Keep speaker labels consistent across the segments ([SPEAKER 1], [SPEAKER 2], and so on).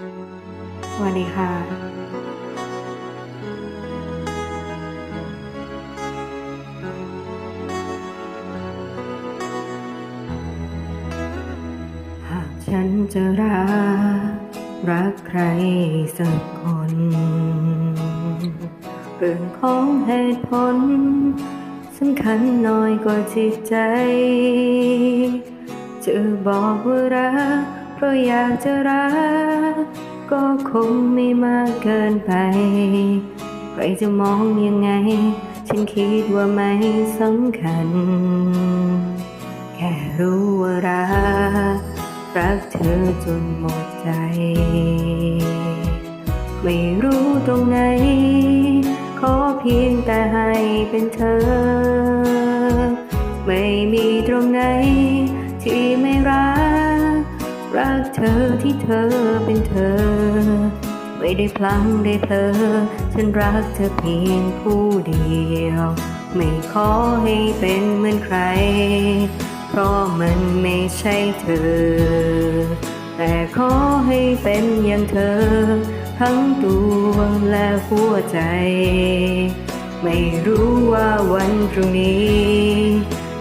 [SPEAKER 1] สวัสดีค่ะหากฉันจะรัก รักใครสักคน เรื่องของเหตุผลสำคัญน้อยกว่าจิตใจ จะบอกว่ารัก เพราะอยากจะรัก ก็คงไม่มากเกินไป ใครจะมองยังไง ฉันคิดว่าไม่สำคัญ แค่รู้ว่ารัก รักเธอจนหมดใจ ไม่รู้ตรงไหน ขอเพียงแต่ให้เป็นเธอ ไม่มีตรงไหน รักเธอที่เธอเป็นเธอ ไม่ได้พลังได้เพลอฉันรักเธอเพียงผู้เดียว ไม่ขอให้เป็นเหมือนใคร เพราะมันไม่ใช่เธอ แต่ขอให้เป็นอย่างเธอ ทั้งตัวและหัวใจ ไม่รู้ว่าวันพรุ่งนี้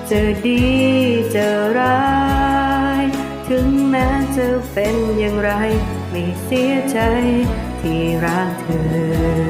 [SPEAKER 1] จะดีจะร้าย เป็นอย่างไร ไม่เสียใจที่รักเธอ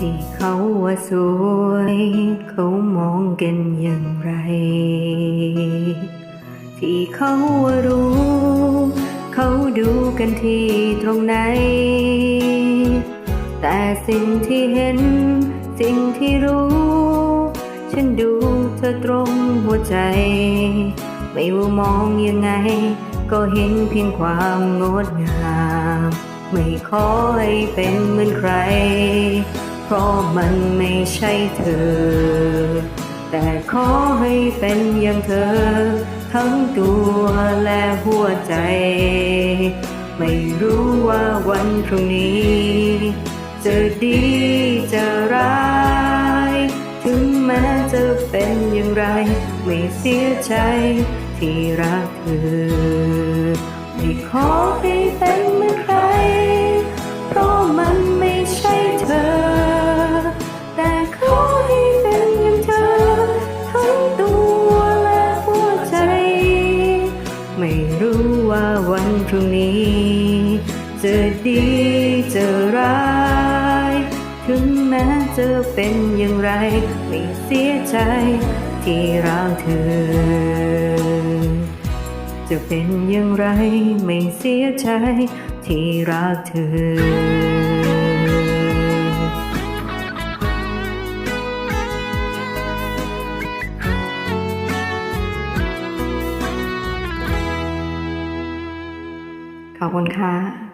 [SPEAKER 1] ที่เขาว่าสวย เขามองกันอย่างไร ที่เขาว่ารู้ เขาดูกันที่ตรงไหน แต่สิ่งที่เห็น สิ่งที่รู้ ฉันดูเธอตรงหัวใจ ไม่ว่ามองยังไง ก็เห็นเพียงความงดงาม ไม่ขอให้เป็นเหมือนใคร เพราะมันไม่ใช่เธอ แต่ขอให้เป็นอย่างเธอ ทั้งตัวและหัวใจ ไม่รู้ว่าวันพรุ่งนี้ จะดีจะร้าย ถึงแม้จะเป็นอย่างไร ไม่เสียใจที่รักเธอ ไม่ขอให้เป็นเหมือนใคร จะดีจะร้าย ถึงแม้จะเป็นอย่างไร ไม่เสียใจที่รักเธอ จะเป็นอย่างไรไม่เสียใจที่รักเธอขอบคุณค่ะ